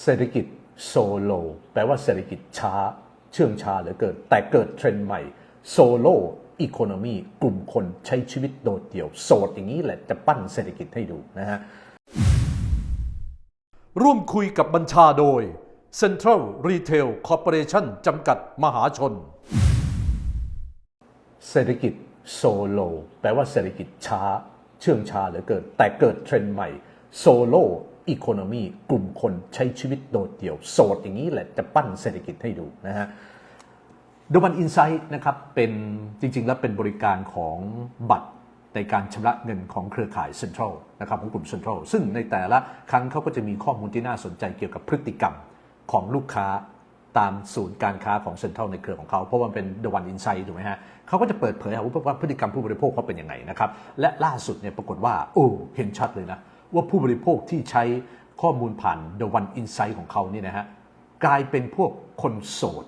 เศรษฐกิจโซโลแปลว่าเศรษฐกิจช้า เชื่องช้าเหลือเกินแต่เกิดเทรนด์ใหม่โซโลอีโคโนมีกลุ่มคนใช้ชีวิตโดดเดี่ยว โสดอย่างนี้แหละจะปั้นเศรษฐกิจให้ดูนะฮะ ร่วมคุยกับบัญชาโดย Central Retail Corporation จำกัดมหาชน เศรษฐกิจโซโลแปลว่าเศรษฐกิจช้า เชื่องช้าเหลือเกินแต่เกิดเทรนด์ใหม่ โซโลอีโคโนมีกลุ่มคนใช้ชีวิตโดดเดี่ยว โสดอย่างนี้แหละจะปั้นเศรษฐกิจให้ดูนะฮะ The One Insight นะครับเป็นจริง ๆ แล้วเป็นบริการของบัตรในการชำระเงินของเครือข่าย Central นะครับของกลุ่ม Central ซึ่งในแต่ละครั้งเขาก็จะมีข้อมูลที่น่าสนใจเกี่ยวกับพฤติกรรมของลูกค้าตามศูนย์การค้าของ Central ในเครือของเขา เพราะว่ามันเป็น The One Insight ถูกไหมฮะเขาก็จะเปิดเผยว่าพฤติกรรมผู้บริโภคเขาเป็นยังไงนะครับ และล่าสุดเนี่ยปรากฏว่า โอ้ เห็นชัดเลยนะ ว่าผู้บริโภคที่ใช้ข้อมูลผ่าน The One Insight ของเขานี่นะฮะกลายเป็นพวกคนโสด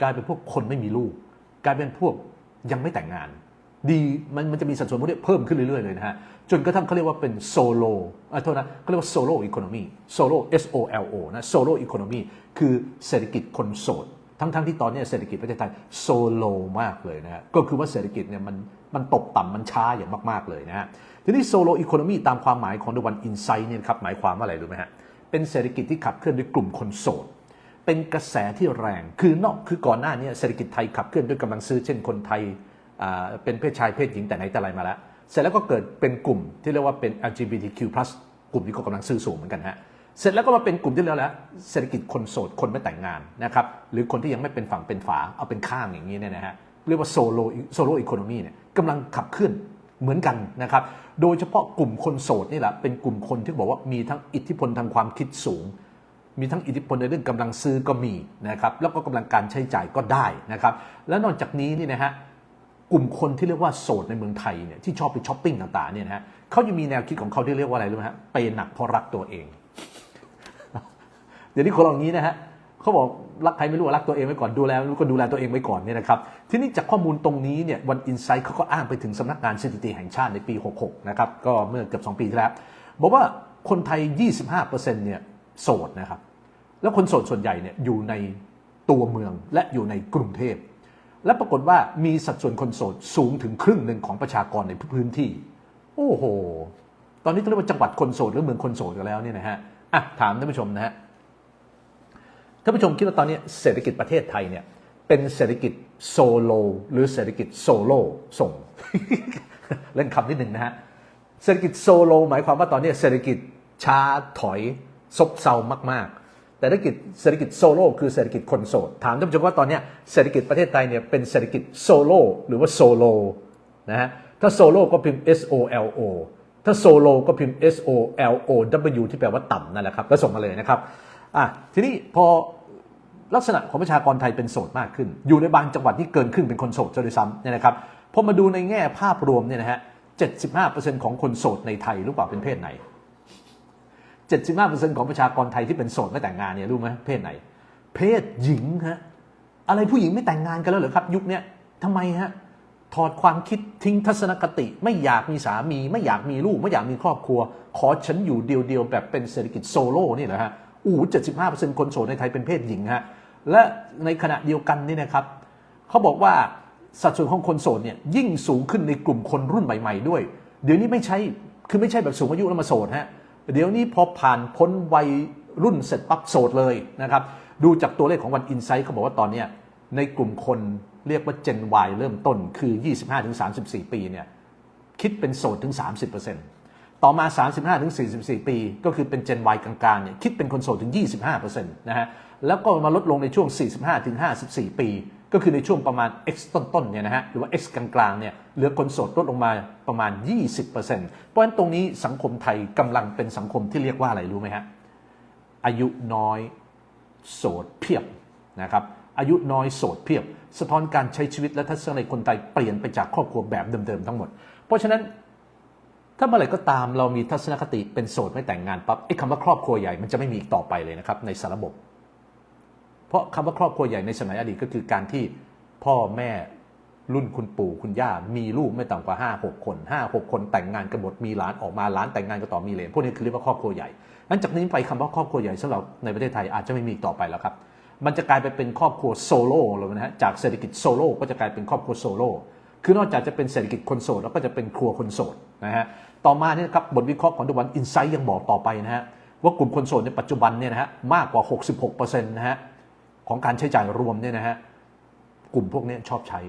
กลายเป็นพวกคนไม่มีลูก กลายเป็นพวกยังไม่แต่งงาน ดีมันมันจะมีสัดส่วนพวกนี้เพิ่มขึ้นเรื่อยๆเลยนะฮะจนกระทั่งเขาเรียกว่าเป็นโซโลอะโทษนะเขาเรียกว่าโซโลอีโคโนมีโซโล S O L O นะโซโลอีโคโนมีคือเศรษฐกิจคนโสดทั้งๆที่ตอนนี้เศรษฐกิจประเทศไทยโซโลมากเลยนะฮะก็คือว่าเศรษฐกิจเนี่ยมันมันตกต่ำมันช้าอย่างมากๆเลยนะฮะ ทีนี้โซโลอีโคโนมีตามความหมายของ The One Insight เนี่ยครับหมายความว่าอะไรรู้ไหมฮะเป็นเศรษฐกิจที่ขับเคลื่อนด้วยกลุ่มคนโสดเป็นกระแสที่แรงคือนอกคือก่อนหน้านี้เศรษฐกิจไทยขับเคลื่อนด้วยกำลังซื้อเช่นคนไทยอ่าเป็นเพศชายเพศหญิงแต่ไหนแต่ไรมาแล้ว เสร็จแล้วก็เกิดเป็นกลุ่มที่เรียกว่าเป็น LGBTQ+ กลุ่มนี้ก็กำลังซื้อสูงเหมือนกันฮะเสร็จแล้วก็มาเป็นกลุ่มที่เรียกแล้วเศรษฐกิจคนโสดคนไม่แต่งงานนะครับหรือคนที่ยังไม่เป็นฝั่งเป็นฝาเอาเป็นข้างอย่างนี้เนี่ยนะฮะเรียกว่าโซโลโซโลอีโคโนมีเนี่ยกำลังขับเคลื่อน เหมือนกันนะครับ โดยเฉพาะกลุ่มคนโสดนี่แหละ เป็นกลุ่มคนที่บอกว่ามีทั้งอิทธิพลทางความคิดสูง มีทั้งอิทธิพลในเรื่องกำลังซื้อก็มีนะครับ แล้วก็กำลังการใช้จ่ายก็ได้นะครับ และนอกจากนี้นี่นะฮะกลุ่มคนที่เรียกว่าโสดในเมืองไทยเนี่ยที่ชอบไปช้อปปิ้งต่างๆเนี่ยนะฮะเขาจะมีแนวคิดของเขาที่เรียกว่าอะไรรู้ไหมฮะเปหนักเพราะรักตัวเอง เดี๋ยวนี้คนเราอย่านี้นะฮะเขาบอก รักใครไม่รู้รักตัวเองไว้ก่อนดูแลก็ดูแลตัวเองไว้ก่อนเนี่ยนะครับทีนี้จากข้อมูลตรงนี้เนี่ยวันอินไซต์เขาก็อ้างไปถึงสำนักงานสถิติแห่งชาติในปี 66 นะครับก็เมื่อเกือบ2 ปีที่แล้วบอกว่าคนไทย 25%เนี่ยโสดนะครับแล้วคนโสดส่วนใหญ่เนี่ยอยู่ในตัวเมืองและอยู่ในกรุงเทพ และปรากฏว่ามีสัดส่วนคนโสดสูงถึงครึ่งหนึ่งของประชากรในพื้นที่ โอ้โห ตอนนี้ต้องเรียกว่าจังหวัดคนโสดหรือเมืองคนโสดกันแล้วเนี่ยนะฮะอะถามท่านผู้ชมนะฮะ ท่านผู้ชมคิดว่าตอนนี้เศรษฐกิจประเทศไทยเนี่ยเป็นเศรษฐกิจโซโลหรือเศรษฐกิจโซโลส่ง เล่นคำนิดหนึ่งนะฮะเศรษฐกิจโซโลหมายความว่าตอนนี้เศรษฐกิจช้าถอยซบเซามาก ๆ แต่เศรษฐกิจเศรษฐกิจโซโลคือเศรษฐกิจคนโสด ถามท่านผู้ชมว่าตอนนี้เศรษฐกิจประเทศไทยเนี่ยเป็นเศรษฐกิจโซโลหรือว่าโซโลนะฮะถ้าโซโลก็พิมพ์ S O L O ถ้าโซโลก็พิมพ์ S O L O W ที่แปลว่าต่ำนั่นแหละครับ แล้วส่งมาเลยนะครับ อะทีนี้พอลักษณะของประชากรไทยเป็นโสดมากขึ้น อยู่ในบางจังหวัดที่เกินครึ่งเป็นคนโสดซะด้วยซ้ำเนี่ยนะครับพอมาดูในแง่ภาพรวมเนี่ยนะฮะ 75%ของคนโสดในไทยรู้เปล่าเป็นเพศไหน 75%ของประชากรไทยที่เป็นโสดไม่แต่งงานเนี่ยรู้ไหมเพศไหน เพศหญิงฮะอะไรผู้หญิงไม่แต่งงานกันแล้วเหรอครับ ยุคนี้ทำไมฮะถอดความคิดทิ้งทัศนคติ ไม่อยากมีสามี ไม่อยากมีลูก ไม่อยากมีครอบครัว ขอฉันอยู่เดียวๆแบบเป็นเศรษฐกิจโซโล่นี่แหละฮะ อู้เจ็ดสิบห้าเปอร์เซ็นต์คนโสดในไทยเป็นเพศหญิงฮะ และในขณะเดียวกันนี่นะครับเขาบอกว่าสัดส่วนของคนโสดเนี่ยยิ่งสูงขึ้นในกลุ่มคนรุ่นใหม่ๆด้วย เดี๋ยวนี้ไม่ใช่คือไม่ใช่แบบสูงอายุแล้วมาโสดฮะเดี๋ยวนี้พอผ่านพ้นวัยรุ่นเสร็จปั๊บโสดเลยนะครับดูจากตัวเลขของวันอินไซต์เขาบอกว่าตอนนี้ในกลุ่มคนเรียกว่า Gen Y เริ่มต้นคือ 25-34 ปีเนี่ยคิดเป็นโสดถึง 30% ต่อมา 35 ถึง 44 ปี ก็คือเป็น Gen Y กลางๆเนี่ยคิดเป็นคนโสดถึง 25%นะฮะ แล้วก็มาลดลงในช่วง 45 ถึง 54 ปี ก็คือในช่วงประมาณ X ต้นๆเนี่ยนะฮะ หรือว่า X กลางๆเนี่ยเหลือคนโสดลดลงมาประมาณ 20%เพราะฉะนั้นตรงนี้สังคมไทยกำลังเป็นสังคมที่เรียกว่าอะไรรู้ไหมฮะ อายุน้อยโสดเพียบนะครับอายุน้อยโสดเพียบ สะท้อนการใช้ชีวิตและทัศนคติคนไทยเปลี่ยนไปจากครอบครัวแบบเดิมๆทั้งหมด เพราะฉะนั้น ถ้าเมื่อไหร่ก็ตามเรามีทัศนคติเป็นโสดไม่แต่งงานปั๊บไอ้คำว่าครอบครัวใหญ่มันจะไม่มีอีกต่อไปเลยนะครับในสารบบ เพราะคำว่าครอบครัวใหญ่ในสมัยอดีตก็คือการที่พ่อแม่รุ่นคุณปู่คุณย่ามีลูกไม่ต่ำกว่า 5 6 คน5 6 คนแต่งงานกันหมดมีหลานออกมาหลานแต่งงานกันต่อมีเหลนพวกนี้คือเรียกว่าครอบครัวใหญ่นั้นจากนี้ไปคำว่าครอบครัวใหญ่สำหรับในประเทศไทยอาจจะไม่มีต่อไปแล้วครับมันจะกลายไปเป็นครอบครัวโซโล่เลยนะฮะจากเศรษฐกิจโซโล่ก็จะกลายเป็นครอบครัวโซโล่คือนอกจากจะเป็นเศรษฐกิจคนโสดแล้วก็จะเป็นครัวคนโสดนะฮะ ต่อมาเนี่ยครับบทวิเคราะห์ของดวันอินไซต์ยังบอกต่อไปนะฮะว่ากลุ่มคนโสดในปัจจุบันเนี่ยนะฮะมากกว่า 66%นะฮะของการใช้จ่ายรวมเนี่ยนะฮะกลุ่มพวกนี้ชอบใช้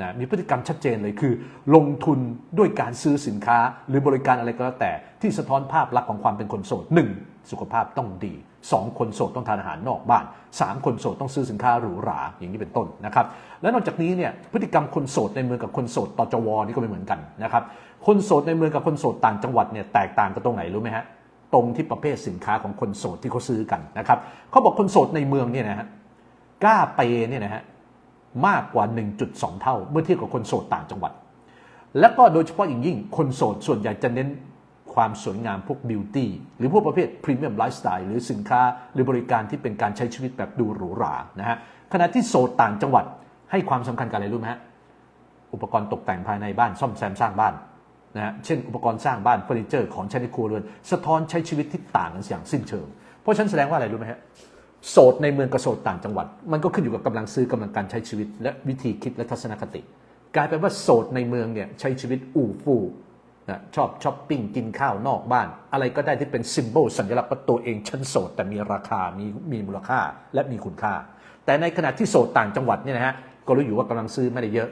นะมีพฤติกรรมชัดเจนเลยคือ ลงทุนด้วยการซื้อสินค้าหรือบริการอะไรก็แล้วแต่ ที่สะท้อนภาพลักษณ์ของความเป็นคนโสด 1. สุขภาพต้องดี 2. คนโสดต้องทานอาหารนอกบ้าน 3. คนโสดต้องซื้อสินค้าหรูหราอย่างนี้เป็นต้นนะครับ และนอกจากนี้เนี่ยพฤติกรรมคนโสดในเมืองกับคนโสดต่อจวนี่ก็ไม่เหมือนกันนะครับคนโสดในเมืองกับคนโสดต่างจังหวัดเนี่ยแตกต่างกันตรงไหนรู้ไหมฮะตรงที่ประเภทสินค้าของคนโสดที่เขาซื้อกันนะครับเขาบอกคนโสดในเมืองเนี่ยนะฮะกล้าเปเนี่ยนะฮะ มากกว่า 1.2 เท่า เมื่อเทียบกับคนโสดต่างจังหวัด และก็โดยเฉพาะอย่างยิ่งคนโสดส่วนใหญ่จะเน้นความสวยงามพวกบิวตี้หรือพวกประเภทพรีเมียมไลฟ์สไตล์หรือสินค้าหรือบริการที่เป็นการใช้ชีวิตแบบดูหรูหรานะฮะขณะที่โสดต่างจังหวัดให้ความสำคัญกับอะไรรู้ไหมฮะอุปกรณ์ตกแต่งภายในบ้านซ่อมแซมสร้างบ้านนะฮะเช่น อุปกรณ์สร้างบ้านเฟอร์นิเจอร์ของใช้ในครัวเรือน สะท้อนใช้ชีวิตที่ต่างกันอย่างสิ้นเชิง เพราะฉันแสดงว่าอะไรรู้ไหมฮะ โสดในเมืองกับโสดต่างจังหวัด มันก็ขึ้นอยู่กับกำลังซื้อกำลังการใช้ชีวิต และวิธีคิดและทัศนคติ กลายเป็นว่าโสดในเมืองเนี่ยใช้ชีวิตอู่ฟู่นะชอบช้อปปิ้งกินข้าวนอกบ้าน อะไรก็ได้ที่เป็นซิมโบลสัญลักษณ์ว่าตัวเองฉันโสดแต่มีราคามีมีมูลค่าและมีคุณค่า แต่ในขณะที่โสดต่างจังหวัดเนี่ยนะฮะก็รู้อยู่ว่ากำลังซื้อไม่ได้เยอะ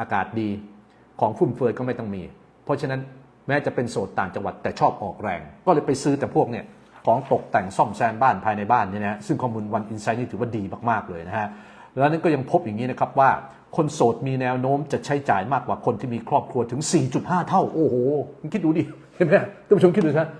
อากาศดีของฟุ่มเฟือยก็ไม่ต้องมี เพราะฉะนั้นแม้จะเป็นโสดต่างจังหวัดแต่ชอบออกแรง ก็เลยไปซื้อแต่พวกเนี่ย ของตกแต่งซ่อมแซมบ้านภายในบ้านเนี่ยนะฮะซึ่งข้อมูลวันอินไซต์นี่ถือว่าดีมากๆเลยนะฮะแล้วนั้นก็ยังพบอย่างนี้นะครับว่าคนโสดมีแนวโน้มจะใช้จ่ายมากกว่าคนที่มีครอบครัวถึง 4.5 เท่า โอ้โหคุณคิดดูดิเห็นไหมท่านผู้ชมคิดดูนะ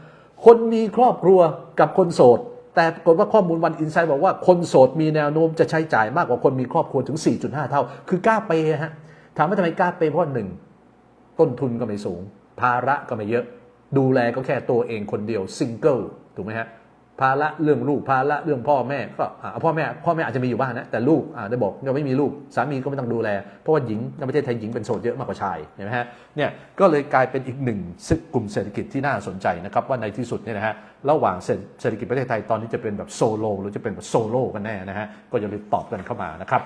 คนมีครอบครัวกับคนโสด แต่ปรากฏว่าข้อมูลวันอินไซด์บอกว่าคนโสดมีแนวโน้มจะใช้จ่ายมากกว่าคนมีครอบครัวถึง 4.5 เท่า คือกล้าเปย์ฮะถามว่าทำไมกล้าเปย์เพราะหนึ่งต้นทุนก็ไม่สูง ภาระก็ไม่เยอะ ดูแลก็แค่ตัวเองคนเดียวซิงเกิล ถูกไหมฮะภาระเรื่องลูกภาระเรื่องพ่อแม่ก็อ่าพ่อแม่พ่อแม่อาจจะมีอยู่บ้างนะแต่ลูกอ่าได้บอกยังไม่มีลูกสามีก็ไม่ต้องดูแล เพราะว่าหญิงในประเทศไทยหญิงเป็นโสดเยอะมากกว่าชายเห็นไหมฮะเนี่ยก็เลยกลายเป็นอีกหนึ่งซึ่งกลุ่มเศรษฐกิจที่น่าสนใจนะครับว่าในที่สุดเนี่ยนะฮะระหว่างเศรษฐกิจประเทศไทยตอนนี้จะเป็นแบบโซโลหรือจะเป็นแบบโซโล่กันแน่นะฮะก็อย่าลืมตอบกันเข้ามานะครับ